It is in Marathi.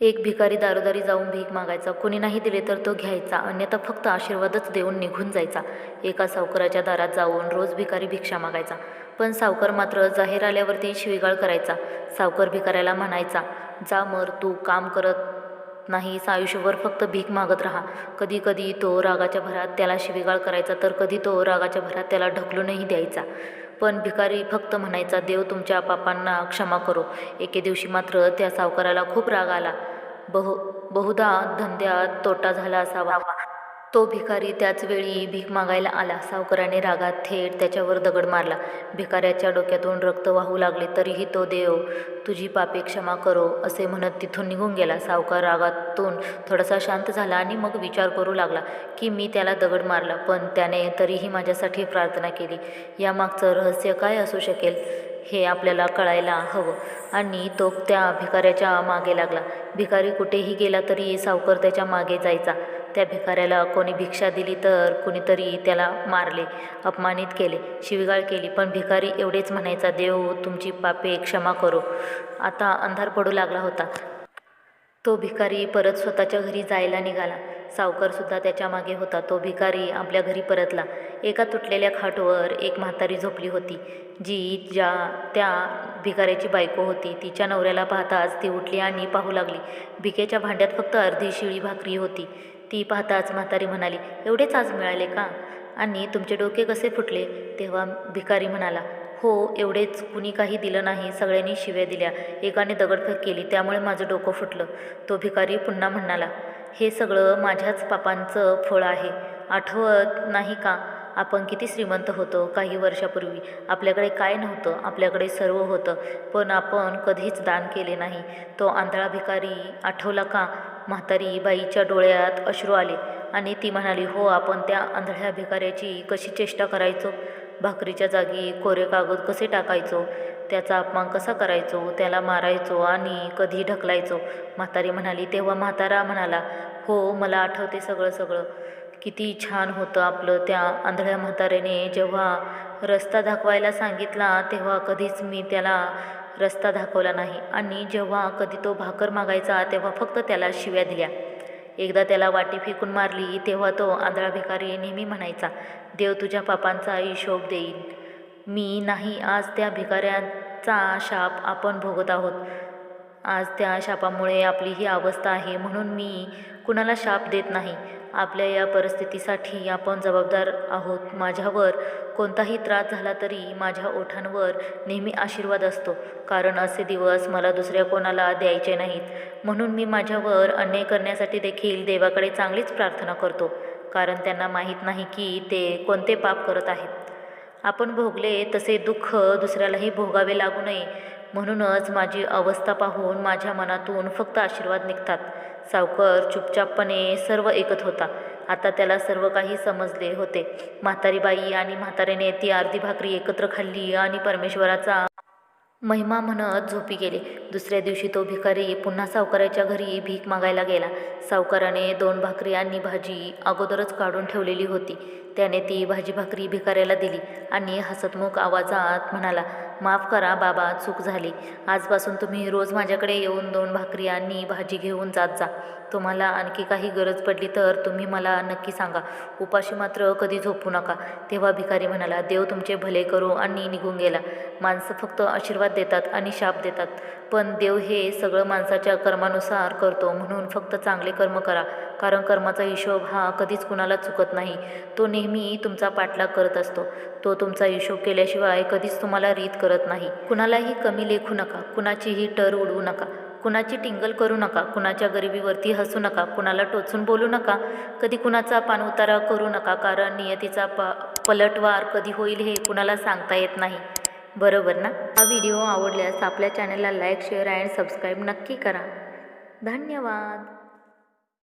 एक भिकारी दारोदारी जाऊन भीक मागायचा. कोणी नाही दिले तर तो घ्यायचा. अन्यथा फक्त आशीर्वादच देऊन निघून जायचा. एका सावकाराच्या दारात जाऊन रोज भिकारी भिक्षा मागायचा. पण सावकार मात्र जाहीर आल्यावरती शिवीगाळ करायचा. सावकार भिकाऱ्याला म्हणायचा जा मर तू काम करत नाहीस आयुष्यभर फक्त भीक मागत राहा. कधी कधी तो रागाच्या भरात त्याला शिवीगाळ करायचा तर कधी तो रागाच्या भरात त्याला ढकलूनही द्यायचा. पण भिकारी फक्त म्हणायचा देव तुमच्या पापांना क्षमा करो. एके दिवशी मात्र त्या सावकाराला खूप राग आला. बहु बहुधा धंद्यात तोटा झाला असावा. तो भिकारी त्याच वेळी भीक मागायला आला. सावकाराने रागात थेट त्याच्यावर दगड मारला. भिकाऱ्याच्या डोक्यातून रक्त वाहू लागले तरीही तो देव तुझी पापे क्षमा करो असे म्हणत तिथून निघून गेला. सावकार रागातून थोडासा शांत झाला आणि मग विचार करू लागला की मी त्याला दगड मारला पण त्याने तरीही माझ्यासाठी प्रार्थना केली. यामागचं रहस्य काय असू शकेल हे आपल्याला कळायला हवं. आणि तो त्या भिकाऱ्याच्या मागे लागला. भिकारी कुठेही गेला तरी सावकार त्याच्यामागे जायचा. त्या भिकाऱ्याला कोणी भिक्षा दिली तर कुणीतरी त्याला मारले अपमानित केले शिवीगाळ केली. पण भिकारी एवढेच म्हणायचा देव तुमची पापे क्षमा करो. आता अंधार पडू लागला होता. तो भिकारी परत स्वतःच्या घरी जायला निघाला. सावकारसुद्धा त्याच्यामागे होता. तो भिकारी आपल्या घरी परतला. एका तुटलेल्या खाटवर एक म्हातारी झोपली होती जी ज्या त्या भिकाऱ्याची बायको होती. तिच्या नवऱ्याला पाहताच ती उठली आणि पाहू लागली. भिकेच्या भांड्यात फक्त अर्धी शिळी भाकरी होती. ती पाहताच म्हातारी म्हणाली एवढेच आज मिळाले का? आणि तुमचे डोके कसे फुटले? तेव्हा भिकारी म्हणाला हो एवढेच. कुणी काही दिलं नाही. सगळ्यांनी शिव्या दिल्या. एकाने दगडफेक केली. त्यामुळे माझं डोकं फुटलं. तो भिकारी पुन्हा म्हणाला हे सगळं माझ्याच पापांचं फळ आहे. आठवत नाही का? आपण किती श्रीमंत होतो काही वर्षापूर्वी. आपल्याकडे काय नव्हतं? आपल्याकडे सर्व होतं. पण आपण कधीच दान केले नाही. तो आंधळा भिकारी आठवला का? म्हातारी बाईच्या डोळ्यात अश्रू आले आणि ती म्हणाली हो आपण त्या आंधळ्या भिकाऱ्याची कशी चेष्टा करायचो? भाकरीच्या जागी कोरे कागद कसे टाकायचो? त्याचा अपमान कसा करायचो? त्याला मारायचो आणि कधी ढकलायचो? म्हातारी म्हणाली तेव्हा म्हातारा म्हणाला हो मला आठवते सगळं सगळं. किती छान होतं आपलं त्या आंधळ्या म्हाताऱ्याने जेव्हा रस्ता दाखवायला सांगितला तेव्हा कधीच मी त्याला रस्ता दाखवला नाही. आणि जेव्हा कधी तो भाकर मागायचा तेव्हा फक्त त्याला शिव्या दिल्या. एकदा त्याला वाटी फेकून मारली तेव्हा तो आंधळा भिकारी नेहमी म्हणायचा देव तुझ्या पापांचा हिशोब देईल मी नाही आज त्या भिकाऱ्याचा शाप आपण भोगत आहोत. आज त्या शापामुळे आपली ही अवस्था आहे म्हणून मी कुणाला शाप देत नाही. आपल्या या परिस्थितीसाठी आपण जबाबदार आहोत. माझ्यावर कोणताही त्रास झाला तरी माझ्या ओठांवर नेहमी आशीर्वाद असतो. कारण असे दिवस मला दुसऱ्या कोणाला द्यायचे नाहीत. म्हणून मी माझ्यावर अन्याय करण्यासाठी देखील देवाकडे चांगलीच प्रार्थना करतो. कारण त्यांना माहीत नाही की ते कोणते पाप करत आहेत. आपण भोगले तसे दुःख दुसऱ्यालाही भोगावे लागू नये. म्हणूनच माझी अवस्था पाहून माझ्या मनातून फक्त आशीर्वाद निघतात. सावकर चुपचापपणे सर्व ऐकत होता. आता त्याला सर्व काही समजले होते. म्हातारी बाई आणि म्हातारीने ती अर्धी भाकरी एकत्र खाल्ली आणि परमेश्वराचा महिमा म्हणत झोपी गेले. दुसऱ्या दिवशी तो भिकारी पुन्हा सावकाराच्या घरी भीक मागायला गेला. सावकाराने दोन भाकरी आणि भाजी अगोदरच काढून ठेवलेली होती. त्याने ती भाजी भाकरी भिकाऱ्याला दिली आणि हसतमुख आवाजात म्हणाला माफ करा बाबा चूक झाली. आजपासून तुम्ही रोज माझ्याकडे येऊन दोन भाकरी आणि भाजी घेऊन जात जा. तुम्हाला आणखी काही गरज पडली तर तुम्ही मला नक्की सांगा. उपाशी मात्र कधी झोपू नका. तेव्हा भिकारी म्हणाला देव तुमचे भले करू आणि निघून गेला. माणसं फक्त आशीर्वाद देतात आणि शाप देतात. पण देव हे सगळं माणसाच्या कर्मानुसार करतो म्हणून फक्त चांगले कर्म करा कारण कर्माचा हिशोब हा कधीच कुणाला चुकत नाही. तो नेहमी तुमचा पाठलाग करत असतो. तो तुमचा हिशोब केल्याशिवाय कधीच तुम्हाला रीत करत नाही. कुणालाही कमी लेखू नका कुणाचीही टर उडवू नका कुणाची टिंगल करू नका कुणाच्या गरिबीवरती हसू नका कुणाला टोचून बोलू नका कधी कुणाचा पानउतारा करू नका कारण नियतीचा प पलटवार कधी होईल हे कुणाला सांगता येत नाही. बरोबर ना? व्हिडिओ आवडल्यास आपल्या चॅनलला लाईक शेअर अँड सबस्क्राईब नक्की करा. धन्यवाद.